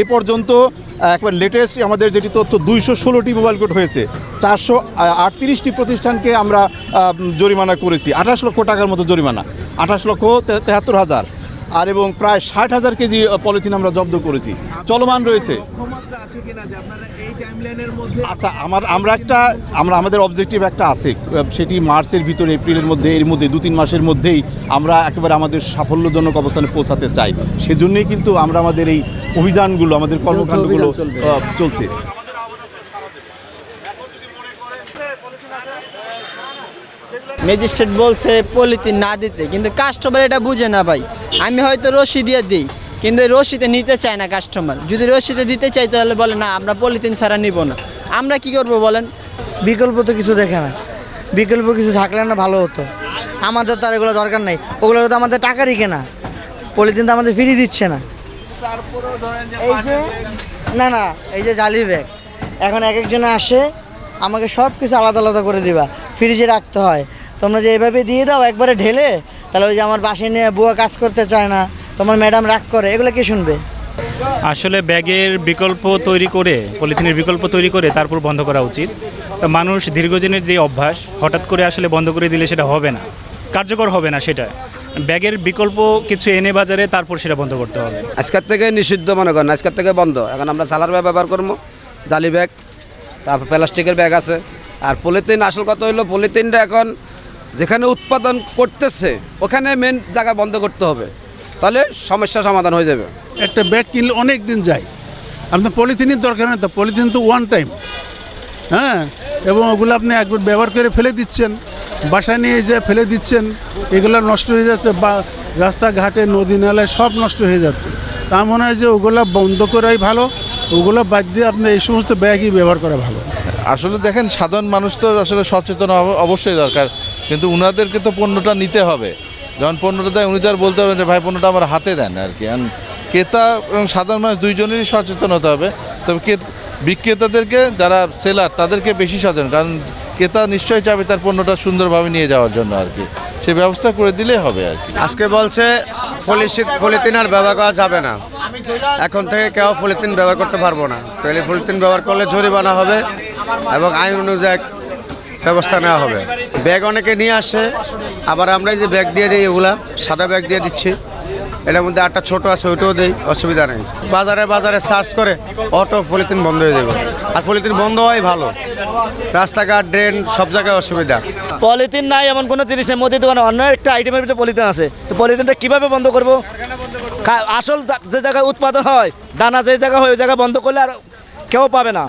এ পর্যন্ত একবার লেটেস্ট আমাদের যেটি তথ্য, দুইশো ষোলোটি মোবাইল কোর্ট হয়েছে। চারশো আটত্রিশটি প্রতিষ্ঠানকে আমরা জরিমানা করেছি। আঠাশ লক্ষ টাকার মতো জরিমানা। আঠাশ লক্ষ তেহাত্তর হাজার। আর এবং প্রায় ষাট হাজার কেজি পলিথিন আমরা জব্দ করেছি। চলমান রয়েছে। আচ্ছা আমার আমরা একটা আমরা আমাদের অবজেক্টিভ একটা আছে। সেটি মার্চের ভিতরে এপ্রিলের মধ্যে এর মধ্যে দু তিন মাসের মধ্যেই আমরা একেবারে আমাদের সাফল্যজনক অবস্থানে পৌঁছাতে চাই। সেজন্যই কিন্তু আমরা আমাদের এই অভিযানগুলো আমাদের কর্মকাণ্ডগুলো চলছে। ম্যাজিস্ট্রেট বলছে পলিথিন না দিতে, কিন্তু কাস্টমার এটা বুঝে না ভাই। আমি হয়তো রশি দিয়ে দিই, কিন্তু রশিতে নিতে চায় না কাস্টমার যদি রশিতে দিতে চাই তাহলে বলে, না, আমরা পলিথিন ছাড়া নিব না। আমরা কি করব বলেন? বিকল্প তো কিছু দেখে না। বিকল্প কিছু থাকলে না ভালো হতো। আমাদের তো আর এগুলো দরকার নেই। ওগুলো তো আমাদের টাকারই কেনা। পলিথিন তো আমাদের ফ্রি দিচ্ছে না। এই যে, না না, এই যে জালি ব্যাগ এখন এক একজনে আসে, আমাকে সব কিছু আলাদা আলাদা করে দিবা। ফ্রিজে রাখতে হয়। তোমরা যে এভাবে দিয়ে দাও একবারে ঢেলে তাহলে ওই যে আমার বাসে নিয়ে বুয়া কাজ করতে চায় না তোমার ম্যাডাম রাগ করে। এগুলো কে শুনবে? আসলে ব্যাগের বিকল্প তৈরি করে পলিথিনের বিকল্প তৈরি করে তারপর বন্ধ করা উচিত। তো মানুষ দীর্ঘদিনের যে অভ্যাস হঠাৎ করে আসলে বন্ধ করে দিলে সেটা হবে না। কার্যকর হবে না সেটা। ব্যাগের বিকল্প কিছু এনে বাজারে তারপর সেটা বন্ধ করতে হবে। আজকের থেকে নিষিদ্ধ মনে করেন আজকের থেকে বন্ধ। এখন আমরা সালার ব্যাগ ব্যবহার করব জালি ব্যাগ তারপর প্লাস্টিকের ব্যাগ আছে। আর পলিথিন আসল কথা হলো, পলিথিনটা এখন যেখানে উৎপাদন করতেছে, ওখানে মেন জায়গা বন্ধ করতে হবে। তাহলে সমস্যা সমাধান হয়ে যাবে। একটা ব্যাগ কিনলে অনেক দিন যায়। আপনার পলিথিনের দরকার নেই তো, পলিথিন তো ওয়ান টাইম হ্যাঁ? এবং ওগুলো আপনি একবার ব্যবহার করে ফেলে দিচ্ছেন, বাসায় নিয়ে যেয়ে ফেলে দিচ্ছেন, এগুলো নষ্ট হয়ে যাচ্ছে বা রাস্তাঘাটে, নদী নালায় সব নষ্ট হয়ে যাচ্ছে। তা মনে হয় যে ওগুলো বন্ধ করাই ভালো, ওগুলো বাদ দিয়ে আপনি এই সমস্ত ব্যাগই ব্যবহার করা ভালো। আসলে দেখেন, সাধারণ মানুষ তো আসলে সচেতন অবশ্যই দরকার, কিন্তু উনাদেরকে তো পণ্যটা নিতে হবে। যখন পণ্যটা দেয়, উনি তো আর বলতে পারবেন যে, ভাই, পণ্যটা আমার হাতে দেন আর কি। ক্রেতা এবং সাধারণ মানুষ দুইজনেরই সচেতন হতে হবে। তবে ক্রে- বিক্রেতাদেরকে, যারা সেলার তাদেরকে বেশি সচেতন, কারণ ক্রেতা নিশ্চয়ই চাবে তার পণ্যটা সুন্দরভাবে নিয়ে যাওয়ার জন্য আর কি। সে ব্যবস্থা করে দিলেই হবে আর কি। আজকে বলছে পলিথিন আর ব্যবহার করা যাবে না। এখন থেকে কেউ পলিথিন ব্যবহার করতে পারব না। তাহলে পলিথিন ব্যবহার করলে জরিমানা হবে। এবং আইন অনুযায়ী ব্যবস্থা নেওয়া হবে। ব্যাগ অনেকে নিয়ে আসে, আবার আমরা যে ব্যাগ দিয়ে দিই এগুলা, সাদা ব্যাগ দিয়ে দিচ্ছি। এটার মধ্যে একটা ছোট আছে, ওইটাও দেই, অসুবিধা নেই। বাজারে বাজারে সার্চ করে অটো, পলিথিন বন্ধ হয়ে যাবে। আর পলিথিন বন্ধ হওয়াই ভালো। রাস্তাঘাট, ড্রেন, সব জায়গায় অসুবিধা। পলিথিন নাই, এমন কোনো জিনিস নেই। মোদি দোকানে অন্য একটা আইটেমের ভিতরে পলিথিন আছে। তো পলিথিনটা কীভাবে বন্ধ করব? আসল যে জায়গায় উৎপাদন হয়, দানা যে জায়গা হয়, ওই জায়গায় বন্ধ করলে আর কেউ পাবে না।